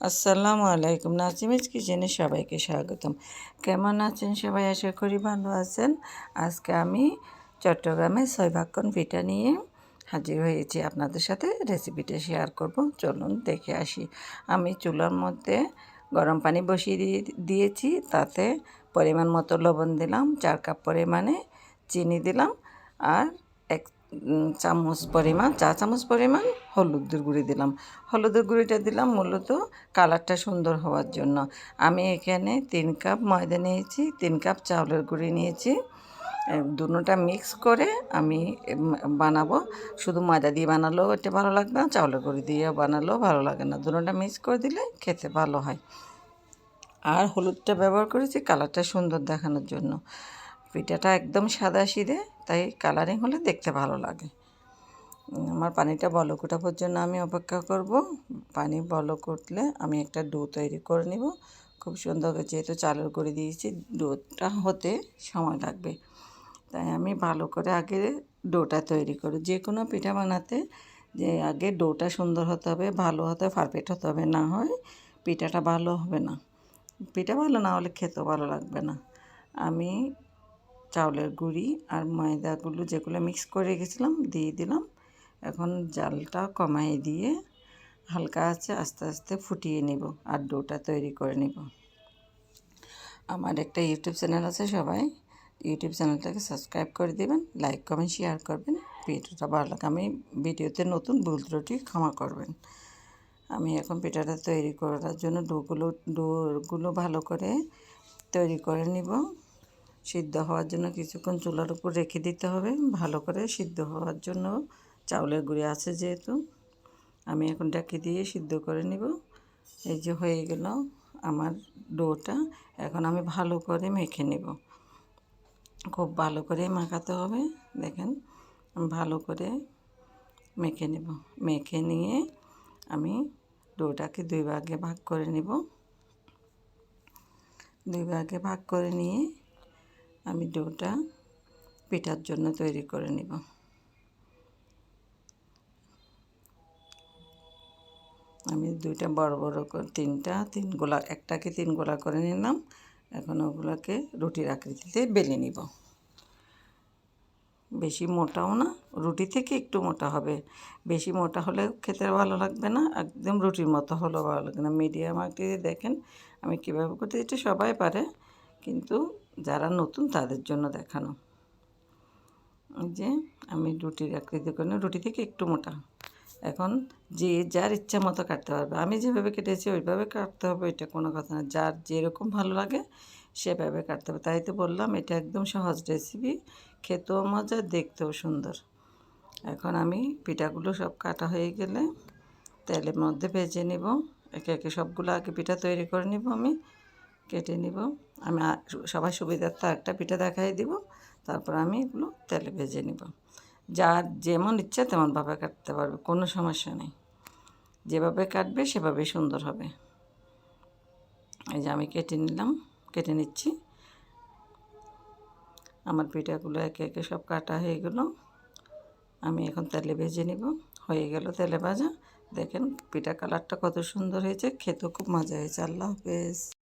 আসসালামু আলাইকুম। নাচিমিজ কিচেনে সবাইকে স্বাগতম। কেমন আছেন সবাই? আশা করি ভালো আছেন। আজকে আমি চট্টগ্রামে ছয়ভাক্ষণ পিঠা নিয়ে হাজির হয়েছি। আপনাদের সাথে রেসিপিটা শেয়ার করব। চলুন দেখে আসি। আমি চুলার মধ্যে গরম পানি বসিয়ে দিয়ে- দিয়েছি। তাতে পরিমাণ মতো লবণ দিলাম, চার কাপ পরিমাণে চিনি দিলাম আর এক চামচ পরিমাণ চা চামচ পরিমাণ হলুদের গুঁড়ি দিলাম। হলুদের গুঁড়িটা দিলাম মূলত কালারটা সুন্দর হওয়ার জন্য। আমি এখানে তিন কাপ ময়দা নিয়েছি তিন কাপ চাউলের গুঁড়ি নিয়েছি। এ, দুটোটা মিক্স করে আমি বানাবো। শুধু ময়দা দিয়ে বানালেও এটা ভালো লাগবে না চাউলের গুঁড়ি দিয়ে বানালেও ভালো লাগে না। দুটোটা মিক্স করে দিলে খেতে ভালো হয়। আর হলুদটা ব্যবহার করেছি কালারটা সুন্দর দেখানোর জন্য। পিঠাটা একদম সাদা সিদে তাই কালারিং হলে দেখতে ভালো লাগে। আমার পানিটা বলক ওঠা পর্যন্ত আমি অপেক্ষা করব। পানি বলক উঠলে আমি একটা ডো তৈরি করে নিব। খুব সুন্দর যেহেতু চালের করে দিয়েছি, ডোটা হতে সময় লাগবে। তাই আমি ভালো করে আগে ডোটা তৈরি করি। যে কোনো পিঠা বানাতে যে আগে ডোটা সুন্দর হতে হবে, ভালো হতে হবে পারফেক্ট হতে হবে, না হয় পিঠাটা ভালো হবে না। পিঠা ভালো না হলে খেতেও ভালো লাগবে না। আমি চাউলের গুঁড়ি আর ময়দাগুলো যেগুলো মিক্স করে রেখেছিলাম, দিয়ে দিলাম। এখন জালটা কমাই দিয়ে হালকা আছে, আস্তে আস্তে ফুটিয়ে নিব আর ডোটা তৈরি করে নিব। আমার একটা ইউটিউব চ্যানেল আছে সবাই ইউটিউব চ্যানেলটাকে সাবস্ক্রাইব করে দেবেন লাইক কমেন্ট শেয়ার করবেন। ভিডিওটা ভালো লাগে, আমি ভিডিওতে নতুন ভুল ত্রুটি ক্ষমা করবেন। আমি এখন পিঠাটা তৈরি করার জন্য ডোগুলো ডোগুলো ভালো করে তৈরি করে নিব। সিদ্ধ হওয়ার জন্য কিছুক্ষণ চুলার উপর রেখে দিতে হবে। ভালো করে সিদ্ধ হওয়ার জন্য চাউলের গুঁড়ি আছে যেহেতু। আমি এখন ডাকি দিয়ে সিদ্ধ করে নিব। এই যে হয়ে গেল আমার ডোটা। এখন আমি ভালো করে মেখে নেব। খুব ভালো করে মাখাতে হবে। দেখেন ভালো করে মেখে নেব। মেখে নিয়ে আমি ডোটাকে দুই ভাগে ভাগ করে নেব। দুই ভাগে ভাগ করে নিয়ে আমি ডোটা পিঠার জন্য তৈরি করে নিব। আমি দুইটা বড় বড় করে তিনটা, তিন গোলা, একটাকে তিন গোলা করে নিলাম। এখন ওগুলোকে রুটির আকৃতিতে বেলে নিব। বেশি মোটাও না, রুটি থেকে একটু মোটা হবে। বেশি মোটা হলে খেতে ভালো লাগবে না, একদম রুটির মতো হলেও ভালো লাগবে না। মিডিয়াম আকৃতি দেখেন আমি কীভাবে করতে, এটা সবাই পারে, কিন্তু যারা নতুন তাদের জন্য দেখানো। যে আমি রুটির আকৃতি করে রুটি থেকে একটু মোটা। এখন যে যার ইচ্ছা মতো কাটতে পারবে। আমি যেভাবে কেটেছি ওইভাবে কাটতে হবে, এটা কোনো কথা না। যার যেরকম ভালো লাগে সেভাবে কাটতে হবে। তাই তো বললাম, এটা একদম সহজ রেসিপি খেতেও মজা, দেখতেও সুন্দর। এখন আমি পিঠাগুলো সব কাটা হয়ে গেলে তেলের মধ্যে ভেজে নিব। একে একে সবগুলো আগে পিঠা তৈরি করে নিব আমি। কেটে নিব। আমি আ- সবার সুবিধার্থে একটা পিঠা দেখাই দিব। তারপর আমি এগুলো তেলে ভেজে নিব। যার যেমন ইচ্ছা তেমনভাবে কাটতে পারবে, কোনো সমস্যা নেই। যেভাবে কাটবে সেভাবেই সুন্দর হবে। এই যে আমি কেটে নিলাম, কেটে নিচ্ছি। আমার পিঠাগুলো একে একে সব কাটা হয়ে গেল। আমি এখন তেলে ভেজে নিব। হয়ে গেল তেলে ভাজা। দেখেন পিঠা কালারটা কত সুন্দর হয়েছে। খেতেও খুব মজা হয়েছে। আল্লাহ হাফেজ।